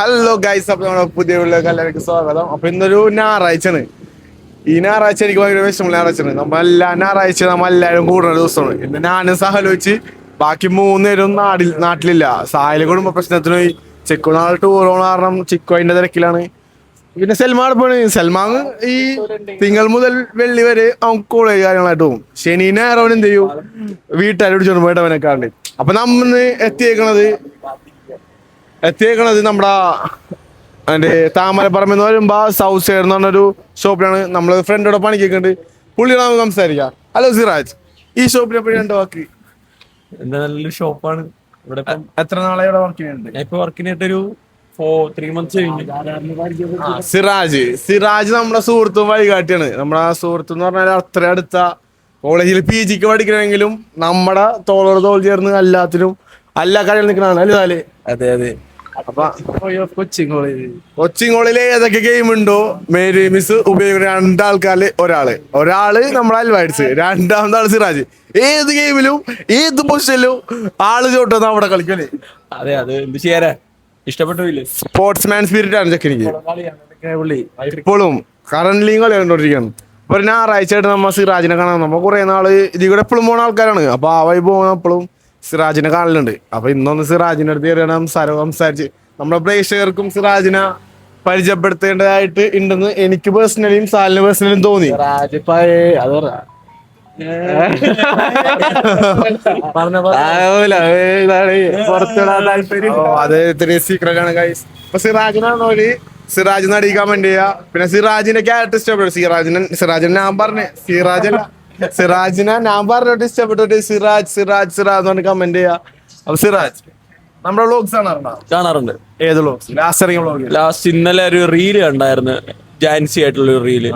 Hello guys അപ്പൊ നമ്മുടെ പുതിയ വീട്ടിലേക്ക് എല്ലാവർക്കും സ്വാഗതം. അപ്പൊ ഇന്നൊരു ഞായറാഴ്ചയാണ്. ഈ ഞായറാഴ്ച എനിക്ക് ഭയങ്കര വിഷമം ഞായറാഴ്ചയാണ്. നമ്മളെല്ലാ ഞായറാഴ്ച നമ്മളെല്ലാവരും കൂടുന്ന ദിവസമാണ്. ഇന്ന് ഞാനും സഹലോചിച്ച് ബാക്കി മൂന്നുപേരും നാട്ടിൽ നാട്ടിലില്ല. സായല കുടുംബ പ്രശ്നത്തിന് പോയി. ചെക്കു ടൂർ പോണ കാരണം ചിക്കു അതിന്റെ തിരക്കിലാണ്. പിന്നെ സൽമാൻ പോണ്. സൽമാൻ ഈ തിങ്കൾ മുതൽ വെള്ളി വരെ അവൻ കോളേജ് കാര്യങ്ങളായിട്ട് പോകും. ശനി ഞായറവൻ എന്ത് ചെയ്യും? വീട്ടുകാരോട് വിളിച്ചോണ്ട് പോയിട്ട് അവനെ കാണി. അപ്പൊ നമ്മന്ന് എത്തിയേക്കണത് എത്തിയേക്കണത് നമ്മുടെ അതിന്റെ താമരപ്പറമ്പ് എന്ന് പറയുമ്പോ സൗത്ത് സൈഡ് എന്ന് പറഞ്ഞൊരു ഷോപ്പിലാണ് നമ്മൾ ഫ്രണ്ടോടെ പണിക്കൊക്കെ പുള്ളിയോട് നമുക്ക് സംസാരിക്കാം. ഹലോ സിറാജ് ഈ ഷോപ്പിനെ പറ്റി രണ്ട് വാക്ക് എന്താ നല്ലൊരു ഷോപ്പാണ് ഇവിടെ എത്ര നാളെ ഇവിടെ വർക്ക് ചെയ്യുന്നുണ്ട്? ഞാൻ ഇപ്പൊ വർക്കിന് ഒരു ഫോർ ത്രീ മന്ത്സ് കഴിഞ്ഞു. ആ, സിറാജ് സിറാജ് നമ്മുടെ സുഹൃത്തും വഴികാട്ടിയാണ്. നമ്മുടെ ആ സുഹൃത്ത് എന്ന് പറഞ്ഞാൽ അത്ര അടുത്ത കോളേജിൽ പി ജിക്ക് പഠിക്കണമെങ്കിലും നമ്മുടെ തോളോട് തോൾ ചേർന്ന് എല്ലാത്തിനും എല്ലാ കാര്യങ്ങളും നിൽക്കണതാണ്. അല്ലേ അതെ അതെ. കൊച്ചിങ്ങോളിൽ ഏതൊക്കെ ഗെയിം ഉണ്ടോ? മേരി മിസ് ഉപയോഗിക്കുന്ന രണ്ടാൾക്കാരിൽ ഒരാൾ. ഒരാൾ നമ്മളെ അൽവാഡ്സ് രണ്ടാമത്തെ ആൾ സിറാജ്. ഏത് ഗെയിമിലും ഏത് പൊസിഷനിലും ആൾ ചോട്ടുന്ന അവിടെ കളിക്കണേ അതെ അത് എന്ത് ചെയ്യാനാ? ഇഷ്ടപ്പെട്ടില്ലേ സ്പോർട്സ്മാൻ സ്പിരിറ്റ് ആണ് ചെക്കനിക്ക് ഇപ്പോഴും കറന്റ് കളി കണ്ടോണ്ടിരിക്കുകയാണ് അപ്പൊ ഒരു ഞായറാഴ്ച ആയിട്ട് നമ്മ സിറാജിനെ കാണാൻ നമ്മ കുറെ നാൾ ഇതിൽ കൂടെ എപ്പോഴും പോണ ആൾക്കാരാണ്. അപ്പൊ ആ വൈബ് പോകുന്ന എപ്പോഴും സിറാജിനെ കാണലുണ്ട്. അപ്പൊ ഇന്നൊന്ന് സിറാജിന്റെ അടുത്ത് കയറിയാണ് സംസാരം സംസാരിച്ച്. നമ്മുടെ പ്രേക്ഷകർക്കും സിറാജിനെ പരിചയപ്പെടുത്തേണ്ടതായിട്ട് ഉണ്ടെന്ന് എനിക്ക് പേഴ്സണലിയും സാലിന് പേഴ്സണലിയും തോന്നി. അത് ഇത്തിരി സീക്രട്ട് ആണ് ഗൈസ് അപ്പൊ സിറാജിനാണോൽ സിറാജ് അടിക്കാൻ വേണ്ടി പിന്നെ സിറാജിന്റെ ക്യാരക്ടർ ഇഷ്ടപ്പെടും സിറാജിനെ സിറാജിനെ ഞാൻ പറഞ്ഞേ. സിറാജ് അല്ല സിറാജിനെ ഞാൻ പറഞ്ഞിട്ട് ഇഷ്ടപ്പെട്ടിട്ട്. സിറാജ് സിറാജ് സിറാജ് എന്ന് പറഞ്ഞ് കമന്റ് ചെയ്യാ. അപ്പൊ സിറാജ് നമ്മുടെ വ്ളോഗ്സ് കാണാറുണ്ട്. ഏത് വ്ളോഗ്സ് ലാസ്റ്റ് ഇറങ്ങിയ വ്ളോഗ് ലാസ്റ്റ് ഇന്നലെ ഒരു റീൽ കണ്ടായിരുന്നു. ജാൻസി ആയിട്ടുള്ള ഒരു റീൽ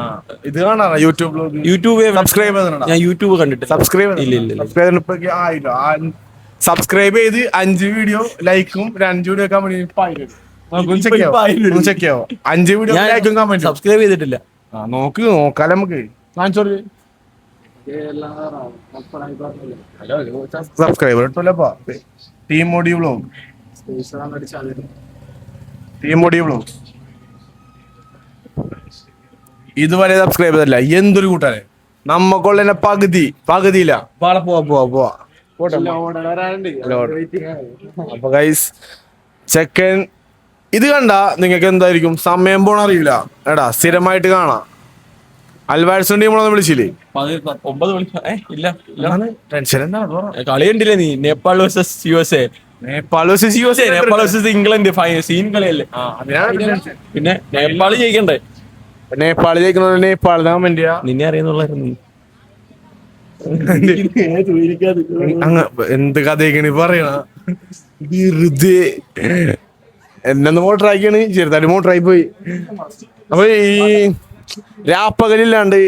ഇത് കാണാറാ? യൂട്യൂബ് വ്ളോഗ് യൂട്യൂബ് സബ്സ്ക്രൈബ് ചെയ്തിട്ടുണ്ടോ? ഞാൻ യൂട്യൂബ് കണ്ടിട്ട് സബ്സ്ക്രൈബ് ഇല്ല സബ്സ്ക്രൈബ് ആയില്ല സബ്സ്ക്രൈബ് ചെയ്ത് അഞ്ച് വീഡിയോ ലൈക്കും രണ്ട് വീഡിയോ ഒക്കെ ചെക്ക് ചെയ്യാവോ? അഞ്ച് വീഡിയോ ലൈക്കും കമന്റ് സബ്സ്ക്രൈബ് ചെയ്തിട്ടില്ല. നോക്ക് നോക്കാല നമുക്ക്. കാണിച്ചോളൂ. Subscriber team Modi vlog team Modi vlog ഇതുവരെ സബ്സ്ക്രൈബ് ചെയ്തില്ല എന്തൊരു കൂട്ടാനെ. നമ്മക്കുള്ള പകുതി. പകുതിയില്ല. പാടെ പോവാ പോവാ പോവാ. അപ്പൊ ഗൈസ് ചെക്കൻ ഇത് കണ്ട നിങ്ങൾക്ക് എന്തായിരിക്കും? സമയം പോണ അറിയില്ല എടാ സ്ഥിരമായിട്ട് കാണാം. അൽവാഴ്സും ടീമൊന്നും വിളിച്ചില്ലേ? പതി- ഒമ്പത് പറ. കളി കണ്ടില്ലേ നീ? Nepal versus U S A Nepal versus U S A Nepal versus England scene കളിയല്ലേ. പിന്നെ നേപ്പാൾ ജയിക്കണ്ടേ? നേപ്പാൾ ജയിക്കണോ നേപ്പാളിനെ ചെയ്യാ. നിന്നെ അറിയുന്നുള്ളായിരുന്നു. അങ്ങ എന്ത് കഥയൊക്കെയാണ് പറയണ? വെറുതെ. എന്നെ മോട്ടർ ആക്കിയാണ് ചെറുതായിട്ട് മോട്ടർ ആയി പോയി. അപ്പൊ ഈ രാപ്പകലില്ലാണ്ട്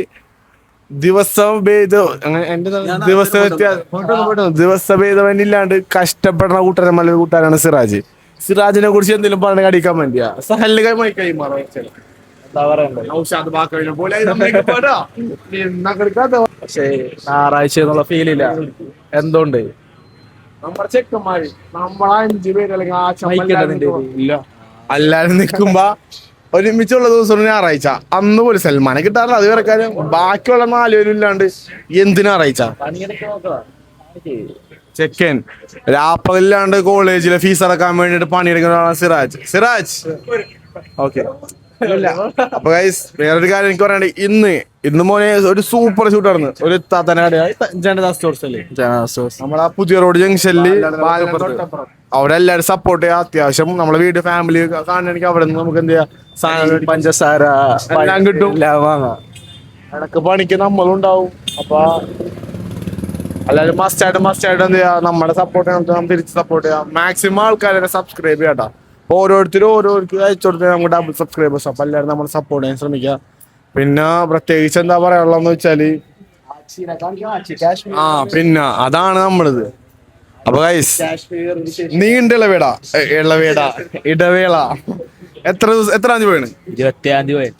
ദിവസം ഭേദം അങ്ങനെ എന്റെ ദിവസം വ്യത്യാസം ദിവസ ഭേദമല്ലാണ്ട് കഷ്ടപ്പെടുന്ന കൂട്ടരൻ നല്ല കൂട്ടാരാണ് സിറാജ്. സിറാജിനെ കുറിച്ച് എന്തെങ്കിലും പറഞ്ഞ കടിക്കാൻ വേണ്ടിയാ? സഹലിന് കൈ കൈമാറാം പക്ഷേ ഞായറാഴ്ച എന്നുള്ള ഫീൽ ഇല്ല. എന്തുകൊണ്ട്? നമ്മുടെ ചെക്കന്മാര് നമ്മളെ അഞ്ചു പേര് അല്ലെങ്കിൽ ആ ചമ്മ നിക്കുമ്പോ ഒരുമിച്ചുള്ള ദിവസം ഞായറാഴ്ച. അന്ന് പോലും സൽമാനെ കിട്ടാറില്ല. അത് വരക്കാനും കാര്യം. ബാക്കിയുള്ള നാലുപേരും ഇല്ലാണ്ട് എന്തിനാ ഞായറാഴ്ച? ചെക്കൻ. രാപ്പകലില്ലാണ്ട് കോളേജിലെ ഫീസ് അടക്കാൻ വേണ്ടിട്ട് പണിയെടുക്കുന്ന സിറാജ്. സിറാജ്. ഓക്കെ. അപ്പൊ ഗൈസ് വേറൊരു കാര്യം എനിക്ക് പറയാണ്ട് ഇന്ന് ഇന്ന് മോനെ ഒരു സൂപ്പർ ഷൂട്ട് ആണ് ഒരു തത്തനാട് സ്റ്റോർസ് അല്ലേ? നമ്മളെ പുതിയ റോഡ് ജംഗ്ഷനിൽ അവരെല്ലാരും സപ്പോർട്ട് ചെയ്യാം അത്യാവശ്യം നമ്മളെ വീട് ഫാമിലി കാണണമെങ്കിൽ അവിടെ നിന്ന് നമുക്ക് എന്ത് ചെയ്യാം? സാധനം പഞ്ചസാര എല്ലാം കിട്ടും. ഇടയ്ക്ക് പണിക്ക് നമ്മളുണ്ടാവും അപ്പൊ എല്ലാവരും മസ്റ്റ് ആയിട്ട് മസ്റ്റ് ആയിട്ട് എന്ത് ചെയ്യാം? നമ്മുടെ സപ്പോർട്ട് ചെയ്യാം തിരിച്ച് സപ്പോർട്ട് ചെയ്യാം. മാക്സിമം ആൾക്കാരെ സബ്സ്ക്രൈബ് ചെയ്യാം ഓരോരുത്തരും ഓരോരുത്തരും അയച്ചു നമുക്ക് ഡബിൾ സബ്സ്ക്രൈബേഴ്സ് അപ്പൊ എല്ലാവരും നമ്മൾ സപ്പോർട്ട് ചെയ്യാൻ ശ്രമിക്കുക. പിന്നെ പ്രത്യേകിച്ച് എന്താ പറയാനുള്ളതെന്ന് വെച്ചാൽ ആ പിന്നെ അതാണ് നമ്മളിത്. അപ്പൊ ഗൈസ് നീണ്ട ഇളവേട ഇളവേട ഇടവേള. എത്ര ദിവസം എത്രാം തീയതി പോയാണ് ഇരുപത്തിയാം തീയതി പോയി.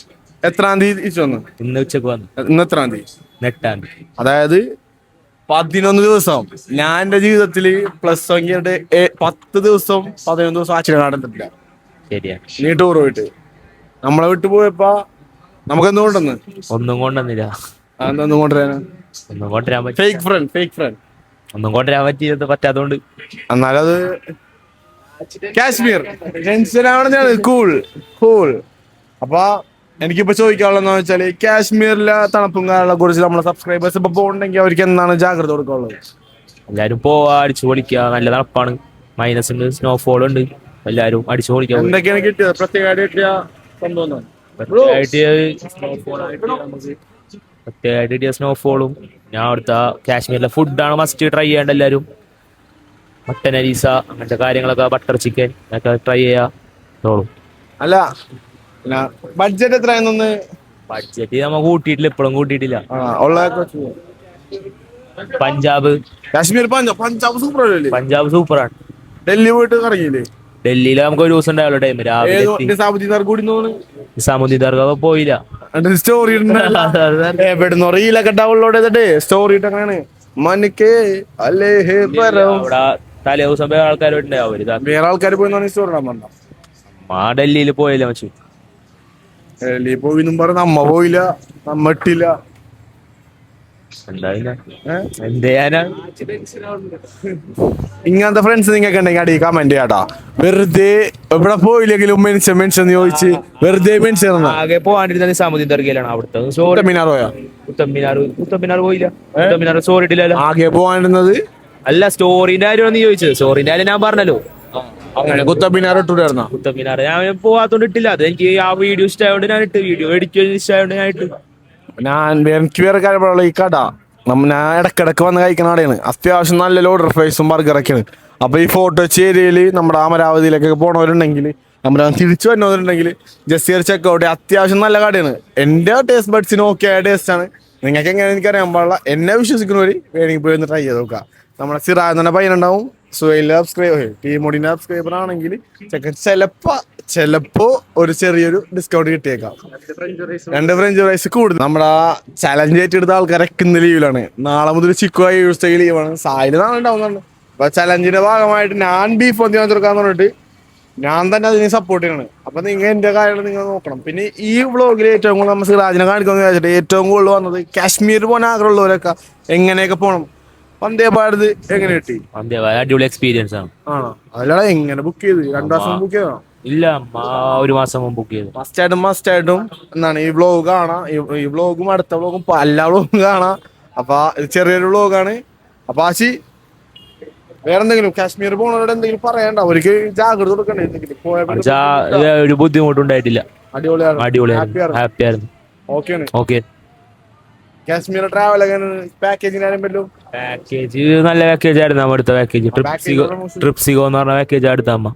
എത്രാം തീയതി തിരിച്ചു വന്നു? ഇന്ന് ഉച്ചയ്ക്ക് വന്നു. ഇന്ന് എത്രാം തീയതി? എട്ടാം തീയതി. അതായത് പതിനൊന്ന് ദിവസം. ഞാൻ എന്റെ ജീവിതത്തിൽ പ്ലസ് കഴിഞ്ഞിട്ട് പത്ത് ദിവസം പതിനൊന്ന് ദിവസം അച്ഛനെ നടന്നിട്ടില്ല. ശരിയാണ് നീ ടൂർ പോയിട്ട്. നമ്മളെ വിട്ടു പോയപ്പോ നമുക്ക് എന്തുകൊണ്ടെന്ന് ഒന്നും കൊണ്ടുവന്നില്ല. കൊണ്ടുവരാന്? ഒന്നും കൊണ്ടുവരാൻ പറ്റി ഫേക്ക് ഫ്രണ്ട് ഫേക്ക് ഫ്രണ്ട് ഒന്നും കൊണ്ടുവരാൻ പറ്റിയത് പറ്റാത്തോണ്ട് എന്നാലത് കാശ്മീർ. കൂൾ കൂൾ അപ്പൊ എനിക്കിപ്പോ ചോദിക്കാനുള്ളതെന്ന് വെച്ചാൽ കാശ്മീരിലെ തണുപ്പും കാലങ്ങളെ കുറിച്ച് നമ്മളെ സബ്സ്ക്രൈബേഴ്സ് ഇപ്പൊ പോകണമെങ്കിൽ അവർക്ക് എന്താണ് ജാഗ്രത കൊടുക്കാനുള്ളത്? എല്ലാരും പോവാ അടിച്ചു പൊളിക്കുക നല്ല തണുപ്പാണ്. മൈനസ് ഉണ്ട് സ്നോഫോൾ ഉണ്ട്. എല്ലാരും അടിച്ചു പൊളിക്കുക എന്തൊക്കെയാണ് കിട്ടിയത്? പ്രത്യേകമായിട്ട് കിട്ടിയ സംഭവം? പ്രത്യേകമായിട്ട് കിട്ടിയ സ്നോഫോളും ഞാൻ അവിടുത്തെ കാശ്മീരിലെ ഫുഡാണ് മസ്റ്റ് ട്രൈ ചെയ്യേണ്ട എല്ലാവരും. മട്ടൻ അരീസ അങ്ങനത്തെ കാര്യങ്ങളൊക്കെ ബട്ടർ ചിക്കൻ ഒക്കെ ട്രൈ ചെയ്യാ. ഇതോളും. അല്ല ബഡ്ജറ്റ് എത്രയാണെന്ന് ബഡ്ജറ്റ് നമ്മ കൂട്ടിയിട്ടില്ല ഇപ്പോഴും കൂട്ടിയിട്ടില്ല. ഉള്ള പഞ്ചാബ്. കാശ്മീർ പഞ്ചാബ് സൂപ്പർ പഞ്ചാബ് സൂപ്പറാണ് ഡൽഹി പോയിട്ട് കറങ്ങിയില്ലേ? ഡൽഹിയിൽ നമുക്ക് ഒരു ദിവസം ഉണ്ടാവുള്ള ടൈം രാവിലെ എത്തി. നിസാമുദ്ദീൻ കൂടി തോന്നുന്നു. നിസാമുദ്ദീൻ ദർഗ പോയില്ല. സ്റ്റോറി എവിടുന്ന് റീലൊക്കെ ഡൗൺലോഡ് ചെയ്തിട്ട് സ്റ്റോറി ഇട്ടങ്ങനെയാണ് മനക്ക് അല്ലേ ഹേ പരം അവിടെ തലേ ദിവസം പോയ ആൾക്കാരുണ്ട് അവർ ഇതാ വേറെ ആൾക്കാർ പോയി സ്റ്റോറി ഇടാൻ പറഞ്ഞ ആ ഡൽഹിയിൽ പോയില്ല മച്ചു? ഡൽഹി പോയി എന്നും പറഞ്ഞ നമ്മ പോയില്ല നമ്മ ഇട്ടില്ല. എന്ത് ചെയ്യാനാ? ഇങ്ങനത്തെ ഫ്രണ്ട്സ് നിങ്ങൾക്ക് ഉണ്ടെങ്കിൽ അടി കമന്റ് ചെയ്യാട്ടാ. വെറുതെ എവിടെ പോയില്ലെങ്കിലും മെൻഷൻ മെൻഷൻ ചോദിച്ച് വെറുതെ മെൻഷൻ ആകെ പോവാണ്ടിരുന്ന നിസാമുദ്ദീൻ ദർഗയിലാണ് അവിടുത്തെ. സോറി മിനാർ പോയാ? കുത്തമ്മിനാർ കുത്തമ്മിനാർ പോയില്ല. കുത്തമ്മിനാർ സോറി ഇട്ടില്ലല്ലോ. ആകെ പോവാണ്ടിരുന്നത് അല്ല സ്റ്റോറിന്റെ നീ ചോദിച്ചത്. സ്റ്റോറിന്റെ കാര്യം ഞാൻ പറഞ്ഞല്ലോ. അങ്ങനെ കുത്തബിനാർ ഇട്ടുണ്ടായിരുന്ന കുത്തമ്മിനാർ ഞാൻ പോവാത്തോണ്ട് ഇട്ടില്ല. അത് എനിക്ക് ആ വീഡിയോ ഇഷ്ടമായോണ്ട് ഞാൻ ഇട്ട് വീഡിയോ എഡിറ്റ് ഇഷ്ടമായോണ്ട് ഞാൻ ഇട്ട് ഞാൻ എനിക്ക് വേറെ കാര്യം ഈ കട. നമ്മ ഞാൻ ഇടക്കിടക്ക് വന്ന് കഴിക്കുന്ന കടയാണ്. അത്യാവശ്യം നല്ല ലോഡർ ഫ്രൈസും ബർഗറൊക്കെയാണ്. അപ്പൊ ഈ ഫോട്ടോ ചേരിയിൽ നമ്മുടെ അമരാവതിയിലേക്കൊക്കെ പോണവരുണ്ടെങ്കിൽ നമ്മുടെ തിരിച്ചു വരുന്നവരുണ്ടെങ്കിൽ ജസ്റ്റ് കയറി ചെക്കൗട്ട് അത്യാവശ്യം നല്ല കടയാണ്. എന്റെ ടേസ്റ്റ് ബഡ്സിന് ഓക്കെ ആയ ആണ്. നിങ്ങൾക്ക് എങ്ങനെ എനിക്കറിയാൻ പാടില്ല. എന്നെ വിശ്വസിക്കുന്നവർ വേണമെങ്കിൽ പോയി ഒന്ന് ട്രൈ ചെയ്ത് നോക്കുക നമ്മുടെ സിറാജ് തന്നെ പയ്യനുണ്ടാവും. സുഹൈലിന്റെ സബ്സ്ക്രൈബർ ടീമോഡിന്റെ സബ്സ്ക്രൈബർ ആണെങ്കിൽ ചെക്കൻ ചിലപ്പോ ചിലപ്പോ ഒരു ചെറിയൊരു ഡിസ്കൗണ്ട് കിട്ടിയേക്കാം. രണ്ട് ഫ്രഞ്ച് ഫ്രൈസ് കൂടുതൽ. നമ്മുടെ ചലഞ്ച് ഏറ്റെടുത്ത ആൾക്കാരൊക്കെ ഇന്ന് ലീവിലാണ് നാളെ മുതൽ ചിക്കുവായി യൂസ് ലീവാണ് സായി നാളെ ഉണ്ടാവുന്നുണ്ട്. അപ്പൊ ചലഞ്ചിന്റെ ഭാഗമായിട്ട് ഞാൻ ബീഫ് വന്തി വാങ്ങിച്ചെടുക്കാന്ന് പറഞ്ഞിട്ട് ഞാൻ തന്നെ അതിനെ സപ്പോർട്ട് ചെയ്യണം. അപ്പൊ നിങ്ങൾ എന്റെ കാര്യങ്ങൾ നിങ്ങൾ നോക്കണം. പിന്നെ ഈ വ്ളോഗിൽ ഏറ്റവും കൂടുതൽ നമ്മൾ സിറാജിനെ കാണിക്കാന്ന് വിചാരിച്ചിട്ട് ഏറ്റവും കൂടുതൽ വന്നത് കാശ്മീർ പോകാൻ ആഗ്രഹമുള്ളവരൊക്കെ എങ്ങനെയൊക്കെ പോകണം വന്ദേ ഭാരത് എങ്ങനെ കിട്ടി? അതെ അടിപൊളി എക്സ്പീരിയൻസ് ആണ്. ആണോ? അതിലാണ് എങ്ങനെ ബുക്ക് ചെയ്ത്? രണ്ടു ദിവസം ബുക്ക് ചെയ്തോ ഇല്ല മാ- ഒരു മാസം മുമ്പ് ബുക്ക് ചെയ്തു. മസ്റ്റ് ആയിട്ടും മസ്റ്റ് ആയിട്ടും എന്താണ് ഈ വ്ലോഗ് കാണാ. ഈ- ഈ അടുത്ത വ്ലോഗും എല്ലാ വ്ലോഗും കാണാം. അപ്പൊ ഇത് ചെറിയൊരു ആണ് അപ്പൊ ആശി വേറെന്തെങ്കിലും കാശ്മീർ പോണവരോട് എന്തെങ്കിലും പറയണ്ട അവർക്ക് ജാഗ്രത കൊടുക്കണ്ടേ എന്തെങ്കിലും? പോയ പിന്നെ എന്നുവെച്ചാ ഇത് ഒരു ബുദ്ധിമുട്ടുണ്ടായിട്ടില്ല. അടിപൊളിയാണ് അടിപൊളിയായിരുന്നു. ഹാപ്പി ആയിരുന്നു. ഓക്കെയാണ് ഓക്കെ കാശ്മീർ ട്രാവൽ പാക്കേജിന് ആരും പറ്റും പാക്കേജ് നല്ല പാക്കേജ് ആയിരുന്നു. നമ്മ അടുത്ത പാക്കേജ് ട്രിപ്സിഗോ. ട്രിപ്സിഗോ എന്ന് പറഞ്ഞ പാക്കേജ് അടുത്ത അമ്മ.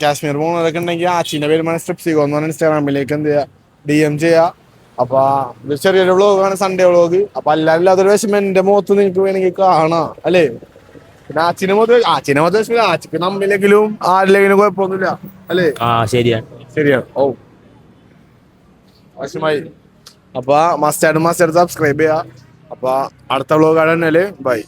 കാശ്മീർ പോകുന്നവരൊക്കെ ഉണ്ടെങ്കിൽ ആച്ചിന്റെ പേര് സ്ട്രിപ്പ് ചെയ്യുക എന്ന് പറഞ്ഞാൽ ഇൻസ്റ്റാഗ്രാമിലേക്ക് എന്ത് ചെയ്യുക ഡി എം ചെയ്യുക അപ്പൊ ഇത് ചെറിയൊരു വ്ളോഗാണ് സൺഡേ വ്ളോഗ് അപ്പൊ അല്ലാതെ അതൊരു വിഷമം എന്റെ മുഖത്ത് നിങ്ങൾക്ക് വേണമെങ്കിൽ കാണാം അല്ലേ? പിന്നെ അച്ഛനെ മുഖത്ത് അച്ഛനെ മുഖത്ത് വിഷമില്ല. ആച്ചിക്ക് നമ്മിലെങ്കിലും ആരിലെങ്കിലും കുഴപ്പമൊന്നുമില്ല അല്ലേ? ശരിയാണ് ശരിയാണ് ഓ. വിഷമായി അപ്പൊ മസ്റ്റാർഡ് മസ്റ്റാർഡ് സബ്സ്ക്രൈബ് ചെയ്യാ. അപ്പൊ അടുത്ത വ്ളോഗ് ആണ് ബൈ